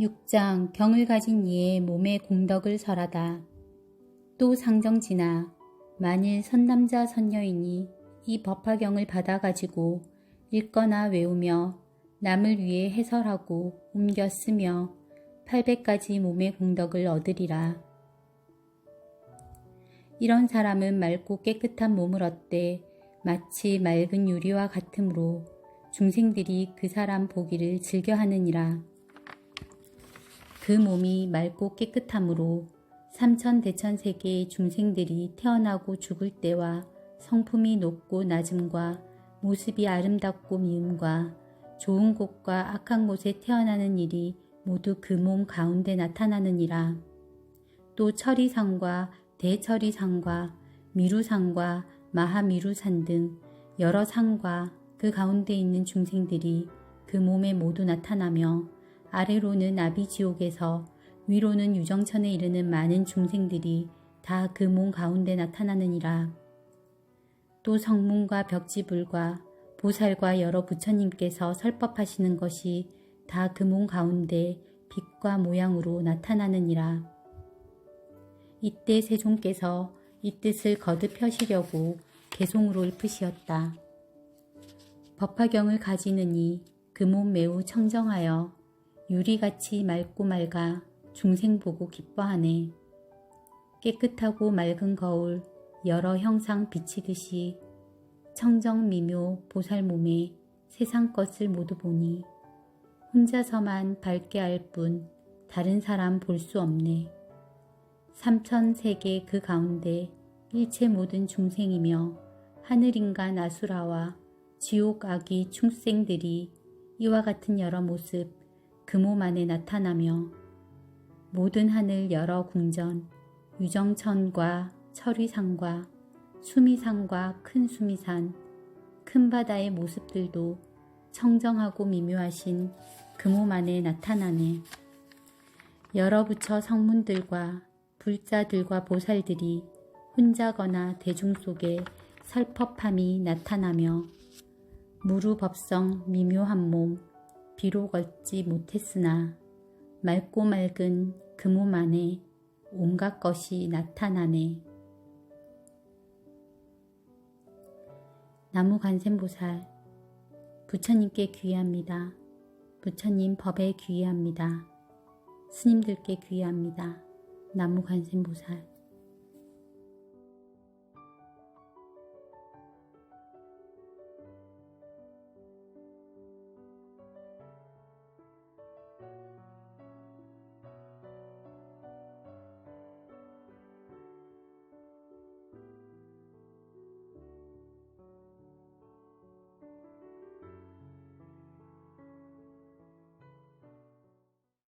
6장 경을 가진 이의 몸에 공덕을 설하다. 또 상정지나 만일 선남자 선녀이니 이 법화경을 받아가지고 읽거나 외우며 남을 위해 해설하고 옮겨 쓰며 800가지 몸의 공덕을 얻으리라. 이런 사람은 맑고 깨끗한 몸을 얻되 마치 맑은 유리와 같으므로 중생들이 그 사람 보기를 즐겨하느니라. 그 몸이 맑고 깨끗함으로 삼천 대천 세계의 중생들이 태어나고 죽을 때와 성품이 높고 낮음과 모습이 아름답고 미움과 좋은 곳과 악한 곳에 태어나는 일이 모두 그 몸 가운데 나타나느니라. 또 철이상과 대철이상과 미루상과 마하미루산 등 여러 상과 그 가운데 있는 중생들이 그 몸에 모두 나타나며 아래로는 아비지옥에서 위로는 유정천에 이르는 많은 중생들이 다 그 몸 가운데 나타나느니라. 또 성문과 벽지불과 보살과 여러 부처님께서 설법하시는 것이 다 그 몸 가운데 빛과 모양으로 나타나느니라. 이때 세종께서 이 뜻을 거듭 펴시려고 개송으로 읊으시었다. 법화경을 가지느니 그 몸 매우 청정하여 유리같이 맑고 맑아 중생 보고 기뻐하네. 깨끗하고 맑은 거울 여러 형상 비치듯이 청정 미묘 보살 몸에 세상 것을 모두 보니 혼자서만 밝게 알 뿐 다른 사람 볼 수 없네. 삼천 세계 그 가운데 일체 모든 중생이며 하늘인간 아수라와 지옥 아기 충생들이 이와 같은 여러 모습 그 몸 안에 나타나며 모든 하늘 여러 궁전 유정천과 철위산과 수미산과 큰 수미산 큰 바다의 모습들도 청정하고 미묘하신 그 몸 안에 나타나네. 여러 부처 성문들과 불자들과 보살들이 혼자거나 대중 속에 설법함이 나타나며 무루법성 미묘한 몸 비록 얻지 못했으나 맑고 맑은 그 몸 안에 온갖 것이 나타나네. 나무관세음보살 부처님께 귀의합니다. 부처님 법에 귀의합니다. 스님들께 귀의합니다. 나무관세음보살